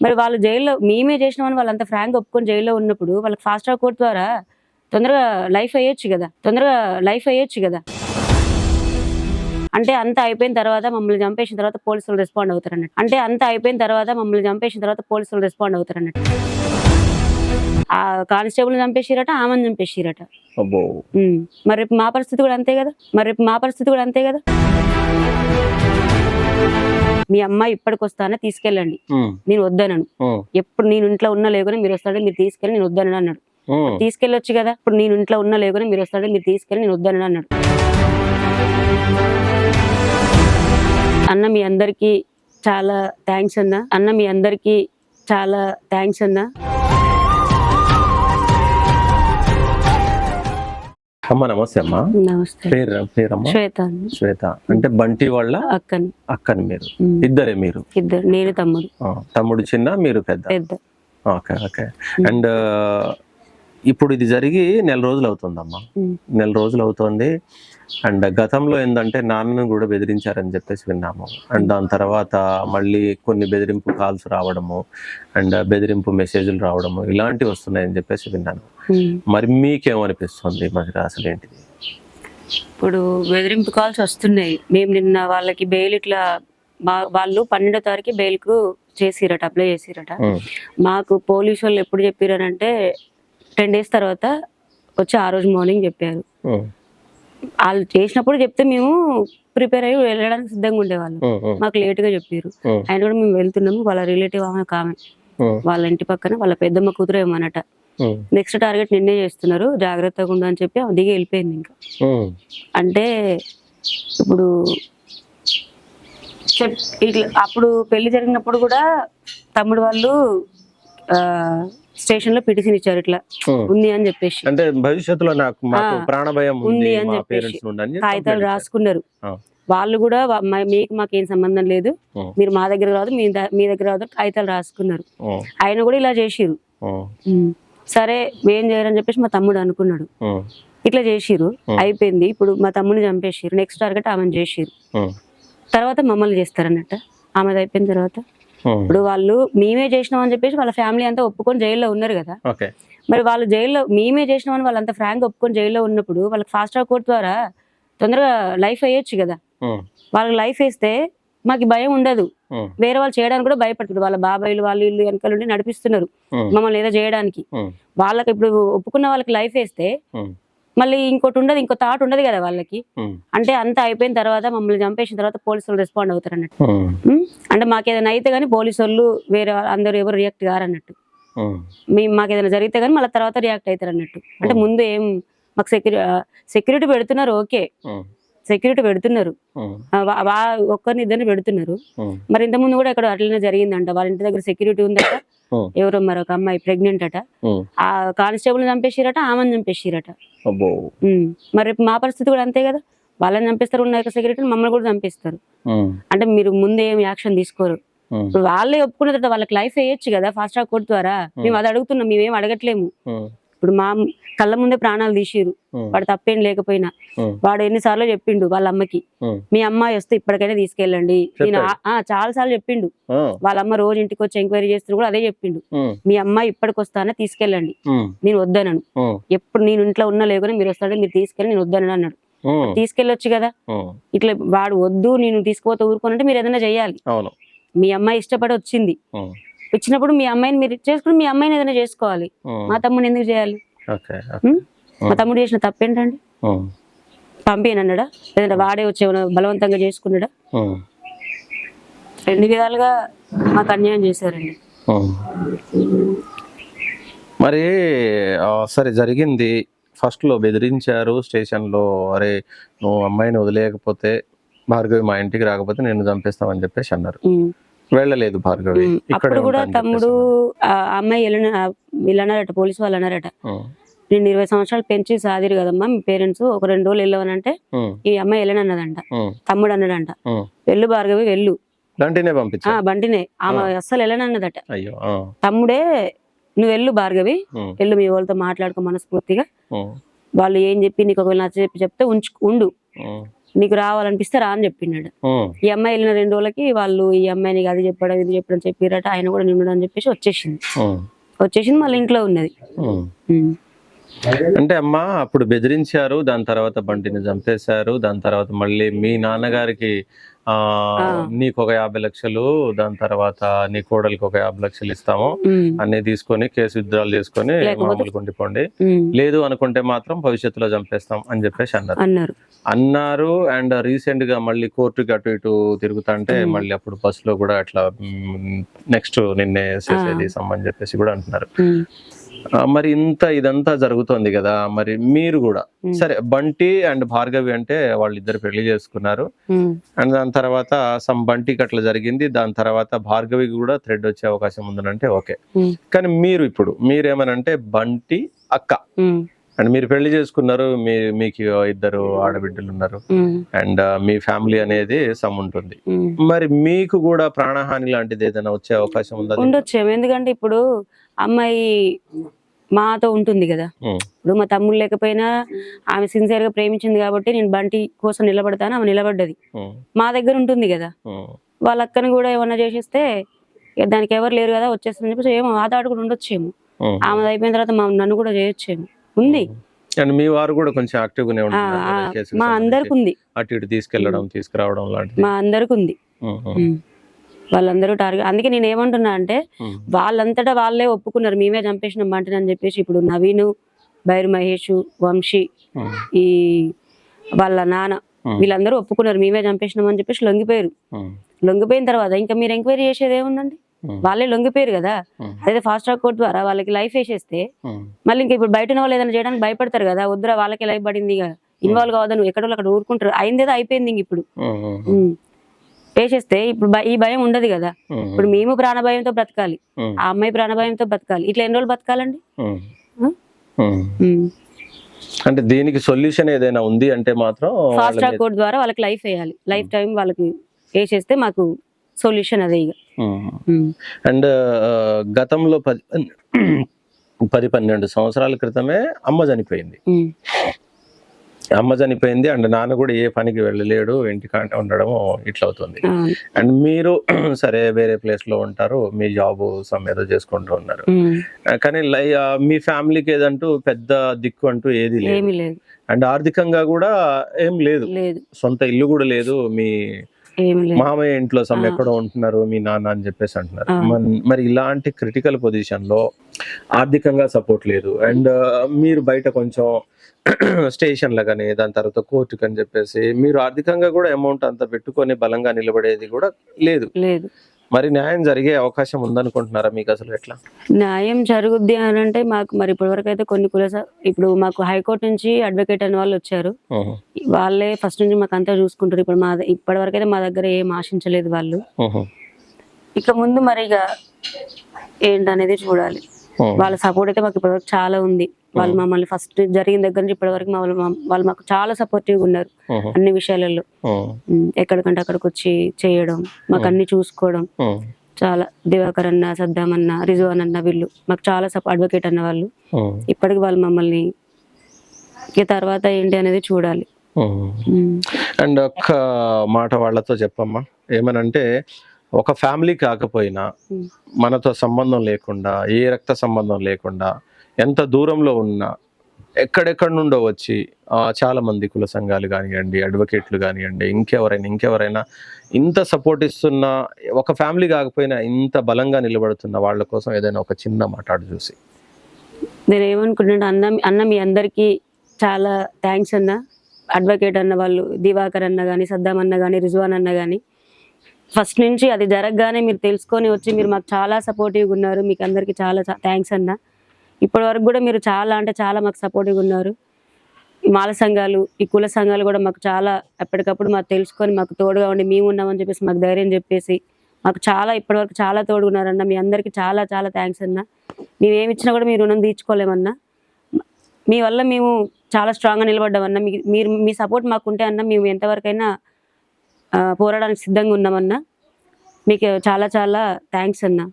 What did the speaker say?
మరి వాళ్ళు జైల్లో మేమే చేసినామని వాళ్ళంత ఫ్రాంక్ ఒప్పుకొని జైల్లో ఉన్నప్పుడు వాళ్ళకి ఫాస్ట్ ట్రాక్ కోర్ట్ ద్వారా తొందరగా లైఫ్ అయ్యొచ్చు కదా తొందరగా లైఫ్ అయ్యొచ్చు కదా. అంటే అంత అయిపోయిన తర్వాత మమ్మల్ని చంపేసిన తర్వాత పోలీసులు రెస్పాండ్ అవుతారు అన్నట్టు అంటే అంత అయిపోయిన తర్వాత మమ్మల్ని చంపేసిన తర్వాత పోలీసులు రెస్పాండ్ అవుతారు అన్నట్టు ఆ కానిస్టేబుల్ చంపేసిరట ఆమెను చంపేసిరట. మరి రేపు మా పరిస్థితి కూడా అంతే కదా? మరి మా పరిస్థితి కూడా అంతే కదా? మీ అమ్మాయి ఇప్పటికి వస్తానే తీసుకెళ్ళండి నేను వద్దనను. ఎప్పుడు నేను ఇంట్లో ఉన్న లేకుండా మీరు వస్తాడే మీరు తీసుకెళ్ళి నేను వద్దనను అన్నాడు. తీసుకెళ్ళొచ్చు కదా. ఇప్పుడు నేను ఇంట్లో ఉన్న లేకుండా మీరు వస్తాడే మీరు తీసుకెళ్ళి నేను వద్దనను అన్నాడు. అన్న మీ అందరికీ చాలా థ్యాంక్స్ అన్న. అన్న మీ అందరికీ చాలా థ్యాంక్స్ అన్న. అమ్మ నమస్తే అమ్మా. నమస్తే. పేరు పేరమ్మా? శ్వేత శ్వేత. అంటే బంటి వాళ్ళ అక్కని. అక్కని మీరు. ఇద్దరే మీరు? ఇద్దరు. నేను తమ్ముడు. తమ్ముడు చిన్న మీరు పెద్ద? పెద్ద. Okay okay. అండ్ ఇప్పుడు ఇది జరిగి నెల రోజులు అవుతుందమ్మా. నెల రోజులు అవుతోంది. అండ్ గతంలో ఏంటంటే నాన్నను కూడా బెదిరించారని చెప్పేసి విన్నాము. అండ్ దాని తర్వాత మళ్ళీ కొన్ని బెదిరింపు కాల్స్ రావడము అండ్ బెదిరింపు మెసేజ్లు రావడము ఇలాంటివి వస్తున్నాయని చెప్పేసి విన్నాను. మరి మీకేమనిపిస్తుంది? మరి అసలు ఏంటిది ఇప్పుడు బెదిరింపు కాల్స్ వస్తున్నాయి. మేము నిన్న వాళ్ళకి బెయిల్ ఇట్లా వాళ్ళు పన్నెండో తారీఖు బెయిల్కు చేసిరట అప్లై చేసిరట. ఉమ్, మాకు పోలీసు వాళ్ళు ఎప్పుడు చెప్పారనంటే టెన్ డేస్ తర్వాత వచ్చి ఆ రోజు మార్నింగ్ చెప్పారు. ఉమ్, వాళ్ళు చేసినప్పుడు చెప్తే మేము ప్రిపేర్ అయ్యి వెళ్ళడానికి సిద్ధంగా ఉండేవాళ్ళం. మాకు లేట్గా చెప్పారు ఆయన కూడా మేము వెళ్తున్నాము వాళ్ళ రిలేటివ్ ఆమె ఉమ్, వాళ్ళ ఇంటి పక్కన వాళ్ళ పెద్దమ్మ కూతురు ఏమన్నట నెక్స్ట్ టార్గెట్ నిన్నే చేస్తున్నారు జాగ్రత్తగా ఉండు అని చెప్పి దిగి వెళ్ళిపోయింది ఇంకా. అంటే ఇప్పుడు చెప్ ఇట్లా అప్పుడు పెళ్ళి జరిగినప్పుడు కూడా తమ్ముడు వాళ్ళు ఆ, స్టేషన్లో పిటిషన్ ఇచ్చారు ఇట్లా. ఉంది అని చెప్పేసి. అంటే భవిష్యత్తులో నాకు మాకు ఆ, ప్రాణ భయం ఉంది అని మా చెప్పేసి. పేరెంట్స్ నుండి అని కాగితాలు. రాసుకున్నారు. వాళ్ళు కూడా మీకు మాకేం సంబంధం లేదు మీరు మా దగ్గర రాదు మీ దగ్గర రాదు కాగితాలు రాసుకున్నారు. ఆయన కూడా ఇలా చేసిరు సరే ఏం చేయరని చెప్పేసి మా తమ్ముడు అనుకున్నాడు. ఇట్లా చేసిరు. అయిపోయింది. ఇప్పుడు మా తమ్ముడిని చంపేసిరు నెక్స్ట్ టార్గెట్ ఆమెను చేసిరు తర్వాత మమ్మల్ని చేస్తారన్నట్ట. ఆమెది అయిపోయిన తర్వాత. ఇప్పుడు వాళ్ళు మేమే చేసినామని చెప్పేసి వాళ్ళ ఫ్యామిలీ అంతా ఒప్పుకొని జైల్లో ఉన్నారు కదా. మరి వాళ్ళు జైల్లో మేమే చేసినామని వాళ్ళంతా ఫ్రాంక్ ఒప్పుకొని జైల్లో ఉన్నప్పుడు వాళ్ళకి ఫాస్ట్ ట్రాక్ కోర్ట్ ద్వారా తొందరగా లైఫ్ అయ్యొచ్చు కదా. వాళ్ళకి లైఫ్ వేస్తే మాకు భయం ఉండదు. వేరే వాళ్ళు చేయడానికి కూడా భయపడుతుంది వాళ్ళ బాబాయిలు వాళ్ళు వీళ్ళు వెనకాల నుండి నడిపిస్తున్నారు. మమ్మల్ని ఏదో చేయడానికి. వాళ్ళకి ఇప్పుడు ఒప్పుకున్న వాళ్ళకి లైఫ్ వేస్తే మళ్ళీ ఇంకోటి ఉండదు. ఇంకో థాట్ ఉండదు కదా వాళ్ళకి. అంటే అంత అయిపోయిన తర్వాత మమ్మల్ని చంపేసిన తర్వాత పోలీసులు రెస్పాండ్ అవుతారు అన్నట్టు? అంటే మాకు ఏదైనా అయితే కానీ పోలీసు వాళ్ళు వేరే వాళ్ళు అందరూ ఎవరు రియాక్ట్ కారన్నట్టు. ఉమ్, మేము మాకు ఏదైనా జరిగితే కానీ మళ్ళీ తర్వాత రియాక్ట్ అవుతారు అన్నట్టు అంటే. ముందు ఏం మాకు సెక్యూరి సెక్యూరిటీ పెడుతున్నారు ఓకే. సెక్యూరిటీ పెడుతున్నారు. ఒక్కరిని ఇద్దరిని పెడుతున్నారు. మరి ఇంత ముందు కూడా ఇక్కడ అట్లనే జరిగిందంట. వాళ్ళ ఇంటి దగ్గర సెక్యూరిటీ ఉందట. ఎవరో మరొక అమ్మాయి ప్రెగ్నెంట్ అట. ఆ. కానిస్టేబుల్ చంపేసిరట ఆమెను చంపేసిరట. మరి మా పరిస్థితి కూడా అంతే కదా. వాళ్ళని చంపేస్తారు ఉన్న సెక్యూరిటీ మమ్మల్ని కూడా చంపేస్తారు. అంటే మీరు ముందే ఏం యాక్షన్ తీసుకోరు. వాళ్ళే ఒప్పుకున్న తర్వాత వాళ్ళకి లైఫ్ వేయొచ్చు కదా ఫాస్ట్ ట్రాక్ కోర్టు ద్వారా. మేము అది అడుగుతున్నాం మేమేం అడగట్లేము. ఇప్పుడు మా కళ్ళ ముందే ప్రాణాలు తీసిరు వాడు తప్పేం లేకపోయినా. వాడు ఎన్నిసార్లు చెప్పిండు వాళ్ళ అమ్మకి. మీ అమ్మాయి వస్తే ఇప్పటికైనా తీసుకెళ్ళండి. నేను చాలా సార్లు చెప్పిండు. వాళ్ళ అమ్మ రోజు ఇంటికి వచ్చి ఎంక్వైరీ చేస్తూ కూడా అదే చెప్పిండు. మీ అమ్మాయి ఇప్పటికి వస్తానే తీసుకెళ్ళండి నేను వద్దనను. ఎప్పుడు నేను ఇంట్లో ఉన్న లేకుండా మీరు వస్తాడే మీరు తీసుకెళ్ళి నేను వద్దనను అన్నాడు. తీసుకెళ్ళొచ్చు కదా. ఇట్లా వాడు వద్దు నేను తీసుకుపోతే ఊరుకోనంటే మీరు ఏదైనా చేయాలి మీ అమ్మాయి ఇష్టపడి వచ్చింది. ఇచ్చినప్పుడు మీ అమ్మాయిని మీరు చేసుకుని మీ అమ్మాయిని ఏదైనా చేసుకోవాలి. మా తమ్ముని ఎందుకు చేయాలి? మా తమ్ముడు చేసిన తప్పేంటండి? పంపినన్నాడా లేదంటే వాడే వచ్చి బలవంతంగా చేసుకున్నాడా? రెండు విధాలుగా మాకు అన్యాయం చేశారండి. మరి సరే జరిగింది. ఫస్ట్లో బెదిరించారు స్టేషన్లో అరే నువ్వు అమ్మాయిని వదిలేయకపోతే భార్గవి మా ఇంటికి రాకపోతే నేను చంపేస్తామని చెప్పేసి అన్నారు. వెళ్ళలేదు భార్గవి. అప్పుడు కూడా తమ్ముడు అమ్మాయి వెళ్ళిన వీళ్ళు అన్నారట పోలీసు వాళ్ళు అన్నారట. నేను ఇరవై సంవత్సరాలు పెంచి సాదిరు కదమ్మా మీ పేరెంట్స్ ఒక రెండు రోజులు వెళ్ళవనంటే ఈ అమ్మాయి వెళ్ళనన్నదంట తమ్ముడు అన్నాడంట. వెళ్ళు భార్గవి వెళ్ళు. దంటినే ఆ పంపించా బంటినే. ఆమె అస్సలు వెళ్ళనన్నదట. తమ్ముడే నువ్వు వెళ్ళు భార్గవి వెళ్ళు మీ వాళ్ళతో మాట్లాడుకో మనస్ఫూర్తిగా. వాళ్ళు ఏం చెప్పి నీకు ఒకవేళ నచ్చ చెప్పి చెప్తే ఉంచు ఉండు. నీకు రావాలనిపిస్తే రా అని చెప్పినాడు. ఉమ్, ఈ అమ్మాయి వెళ్ళిన రెండు రోజులకి వాళ్ళు ఈ అమ్మాయిని అది చెప్పడం ఇది చెప్పడం చెప్పిరట ఆయన కూడా నిండు అని చెప్పేసి వచ్చేసింది. వచ్చేసింది మళ్ళీ ఇంట్లో ఉన్నది. అంటే అమ్మా అప్పుడు బెదిరించారు దాని తర్వాత బంటిని చంపేశారు దాని తర్వాత మళ్ళీ మీ నాన్నగారికి నీకు ఒక యాభై లక్షలు దాని తర్వాత నీ కోడలికి ఒక యాభై లక్షలు ఇస్తాము. అన్ని తీసుకొని కేసు విత్డ్రాల్ చేసుకొని ఉండిపోండి ఉమ్. లేదు అనుకుంటే మాత్రం భవిష్యత్తులో చంపేస్తాం అని చెప్పేసి అన్నారు. అన్నారు. అండ్ రీసెంట్గా మళ్ళీ కోర్టుకి అటు ఇటు తిరుగుతుంటే. మళ్ళీ అప్పుడు బస్లో కూడా అట్లా నెక్స్ట్ నిన్నే చేసేది సమ్మని చెప్పేసి కూడా అంటున్నారు. మరి ఇంత ఇదంతా జరుగుతోంది కదా మరి మీరు కూడా. సరే బంటి అండ్ భార్గవి అంటే వాళ్ళిద్దరు పెళ్ళి చేసుకున్నారు. అండ్ దాని తర్వాత సమ్ బంటికి అట్లా జరిగింది దాని తర్వాత భార్గవికి కూడా థ్రెడ్ వచ్చే అవకాశం ఉందనంటే ఓకే. కానీ మీరు ఇప్పుడు మీరేమనంటే బంటి అక్క. అండ్ మీరు పెళ్ళి చేసుకున్నారు మీ మీకు ఇద్దరు ఆడబిడ్డలు ఉన్నారు. అండ్ మీ ఫ్యామిలీ అనేది సమ్ ఉంటుంది. మరి మీకు కూడా ప్రాణహాని లాంటిది ఏదైనా వచ్చే అవకాశం ఉందా ఉండొచ్చేమో ఎందుకంటే ఇప్పుడు అమ్మాయి మాతో ఉంటుంది కదా. ఇప్పుడు మా తమ్ముడు లేకపోయినా ఆమె సిన్సియర్గా ప్రేమించింది కాబట్టి నేను బంటి కోసం నిలబడతాను ఆమె నిలబడ్డది. మా దగ్గర ఉంటుంది కదా. ఉమ్, వాళ్ళ అక్కని కూడా ఏమన్నా చేసేస్తే దానికి ఎవరు లేరు కదా వచ్చేస్తుందని చెప్పేసి ఏమో ఆ కూడా ఉండొచ్చేమో. ఆమె అయిపోయిన తర్వాత మా నన్ను కూడా చేయొచ్చేమో. ఉంది. అండ్ మీ వారు కూడా కొంచెం యాక్టివ్ గానే మా అందరికి. ఉంది అటు ఇటు తీసుకెళ్ళడం తీసుకురావడం లాంటిది. మా అందరికి ఉంది. వాళ్ళందరూ టార్గెట్ అందుకే నేను ఏమంటున్నా అంటే వాళ్ళంతటా వాళ్ళే ఒప్పుకున్నారు. మేమే చంపేసినాం బంటిని అని చెప్పేసి ఇప్పుడు నవీన్ బైర్ మహేష్ వంశీ ఈ వాళ్ళ నాన్న వీళ్ళందరూ ఒప్పుకున్నారు. మేమే చంపేసినాం అని చెప్పేసి లొంగిపోయారు. లొంగిపోయిన తర్వాత ఇంకా మీరు ఎంక్వైరీ చేసేది ఏముందండి? వాళ్ళే లొంగిపోయారు కదా. అదే ఫాస్ట్ ట్రాక్ కోర్ట్ ద్వారా వాళ్ళకి లైఫ్ వేసేస్తే మళ్ళీ ఇంకా ఇప్పుడు బయట వాళ్ళు ఏదైనా చేయడానికి భయపడతారు కదా. వద్దురా వాళ్ళకి లైఫ్ పడింది ఇన్వాల్వ్ కావద్దని ఎక్కడ వాళ్ళు అక్కడ ఊరుకుంటారు. అయిందేదో అయిపోయింది ఇంక ఇప్పుడు. వేసేస్తే ఇప్పుడు ఈ భయం ఉండదు కదా. ఇప్పుడు మేము ప్రాణభయంతో బ్రతకాలి. ఆ అమ్మాయి ప్రాణభయంతో బ్రతకాలి. ఇట్లా ఎన్ని రోజులు. ఉమ్. అంటే దీనికి సొల్యూషన్ ఏదైనా ఉంది అంటే మాత్రం ఫాస్ట్ ట్రాక్ కోర్ట్ ద్వారా వాళ్ళకి లైఫ్ వేయాలి. లైఫ్ టైం వాళ్ళకి వేసేస్తే మాకు సొల్యూషన్ అదే ఇక. అండ్ గతంలో పది పది పన్నెండు సంవత్సరాల క్రితమే అమ్మ చనిపోయింది. అమ్మ చనిపోయింది అండ్ నాన్న కూడా ఏ పనికి వెళ్ళలేడు ఇంటికాంటే ఉండడం ఇట్లా అవుతుంది. అండ్ మీరు సరే వేరే ప్లేస్లో ఉంటారు మీ జాబ్ సమ్ ఏదో చేసుకుంటూ ఉన్నారు. కానీ మీ ఫ్యామిలీకి ఏదంటూ పెద్ద దిక్కు అంటూ ఏది లేదు. అండ్ ఆర్థికంగా కూడా ఏం లేదు. సొంత ఇల్లు కూడా లేదు. మీ మామయ్య ఇంట్లో సమ్. ఎక్కడో ఉంటున్నారు మీ నాన్న అని చెప్పేసి అంటున్నారు. మరి ఇలాంటి క్రిటికల్ పొజిషన్లో ఆర్థికంగా సపోర్ట్ లేదు. అండ్ మీరు బయట కొంచెం స్టేషన్ల కానీ దాని తర్వాత కోర్టుకి అని చెప్పేసి మీరు ఆర్థికంగా కూడా అమౌంట్ అంత పెట్టుకొని బలంగా నిలబడేది కూడా లేదు. లేదు. మరి న్యాయం జరిగే అవకాశం ఉందనుకుంటున్నారా మీకు అసలు ఎట్లా? న్యాయం జరుగుద్ది అని అంటే మాకు మరి ఇప్పటివరకు అయితే కొన్ని కుల ఇప్పుడు మాకు హైకోర్టు నుంచి అడ్వకేట్ అనే వాళ్ళు వచ్చారు. వాళ్ళే ఫస్ట్ నుంచి మాకు అంతా చూసుకుంటారు. ఇప్పుడు మా ఇప్పటి వరకు అయితే మా దగ్గర ఏం ఆశించలేదు వాళ్ళు. ఇక ముందు మరి ఇక ఏంటనేది చూడాలి. వాళ్ళ సపోర్ట్ అయితే మాకు ఇప్పటివరకు చాలా ఉంది. వాళ్ళు మమ్మల్ని ఫస్ట్ జరిగిన దగ్గర నుంచి ఇప్పటి వరకు వాళ్ళు వాళ్ళు మాకు చాలా సపోర్టివ్గా ఉన్నారు అన్ని విషయాలలో. ఎక్కడికంటే అక్కడికి వచ్చి చేయడం మాకు అన్ని చూసుకోవడం. చాలా దివాకర్ అన్న సద్దాం అన్న రిజవాన్ అన్న వీళ్ళు మాకు చాలా సపో అడ్వకేట్ అన్న వాళ్ళు. ఇప్పటికి వాళ్ళు మమ్మల్ని ఇక తర్వాత ఏంటి అనేది చూడాలి. అండ్ ఒక్క మాట వాళ్ళతో చెప్పమ్మా. ఏమనంటే ఒక ఫ్యామిలీ కాకపోయినా మనతో సంబంధం లేకుండా ఏ రక్త సంబంధం లేకుండా ఎంత దూరంలో ఉన్నా ఎక్కడెక్కడ నుండో వచ్చి చాలామంది చాలా మంది కుల సంఘాలు కానివ్వండి అడ్వకేట్లు కానివ్వండి ఇంకెవరైనా ఇంకెవరైనా ఇంత సపోర్ట్ ఇస్తున్న ఒక ఫ్యామిలీ కాకపోయినా ఇంత బలంగా నిలబడుతున్న వాళ్ళ కోసం ఏదైనా ఒక చిన్న మాట్లాడు చూసి. నేను ఏమనుకుంటున్నాను అన్న అన్న మీ అందరికీ చాలా థ్యాంక్స్ అన్న. అడ్వకేట్ అన్న వాళ్ళు దివాకర్ అన్న కానీ సద్దాం అన్న కానీ రిజ్వాన్ అన్న కానీ ఫస్ట్ నుంచి అది జరగగానే మీరు తెలుసుకొని వచ్చి మీరు మాకు చాలా సపోర్టివ్గా ఉన్నారు. మీకు అందరికీ చాలా థ్యాంక్స్ అన్న. ఇప్పటి వరకు కూడా మీరు చాలా అంటే చాలా మాకు సపోర్టివ్గా ఉన్నారు. మాల సంఘాలు ఈ కుల సంఘాలు కూడా మాకు చాలా ఎప్పటికప్పుడు మాకు తెలుసుకొని మాకు తోడుగా ఉండి మేము ఉన్నామని చెప్పేసి మాకు ధైర్యం చెప్పేసి మాకు చాలా ఇప్పటివరకు చాలా తోడుగున్నారన్న. మీ అందరికీ చాలా చాలా థ్యాంక్స్ అన్న. మేము ఇచ్చినా కూడా మీ రుణం తీర్చుకోలేమన్నా. మీ వల్ల మేము చాలా స్ట్రాంగ్గా నిలబడ్డామన్నా. మీ మీరు మీ సపోర్ట్ మాకు ఉంటే అన్న మేము ఎంతవరకైనా పోరాడానికి పోరాడడానికి సిద్ధంగా ఉన్నామన్నా. మీకు చాలా చాలా థ్యాంక్స్ అన్నా.